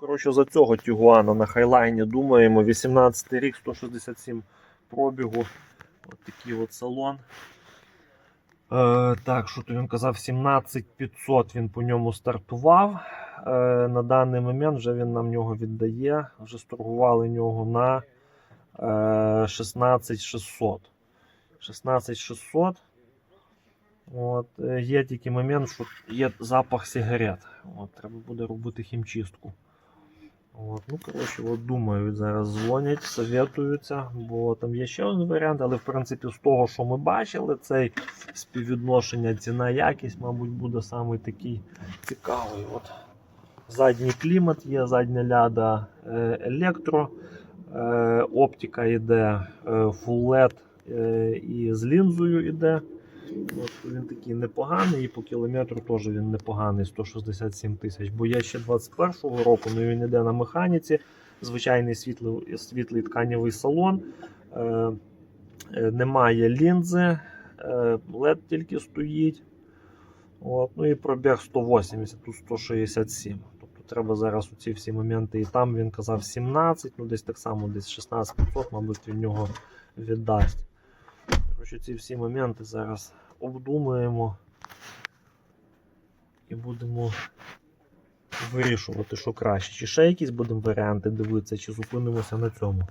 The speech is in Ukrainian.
Коротше, за цього Тігуана на хайлайні думаємо. 18 рік, 167 пробігу. От такий от салон. Е, так, що то він казав, 17500 він по ньому стартував. Е, на даний момент вже він нам нього віддає. Вже сторгували нього на е, 16600. 16600. От, е, є тільки момент, що є запах сигарет. От, треба буде робити хімчистку. От, ну, коротше, от думаю, зараз дзвонять, советуються, бо там є ще один варіант, але в принципі з того, що ми бачили, цей співвідношення ціна-якість, мабуть, буде саме такий цікавий. От. Задній клімат є, задня ляда е, електро, е, оптика йде е, е, і з лінзою йде. От, він такий непоганий, і по кілометру теж він непоганий, 167 тисяч. Бо є ще 21-го року, але він йде на механіці, звичайний світлий, світлий тканевий салон. Е, е, немає лінзи, е, LED тільки стоїть. От, ну і пробіг 180, тут 167. Тобто треба зараз ці всі моменти. І там він казав 17, ну десь так само, десь 16500, мабуть, він нього віддасть. Коротше, ці всі моменти зараз обдумаємо і будемо вирішувати, що краще. Чи ще якісь будемо варіанти дивитися, чи зупинимося на цьому.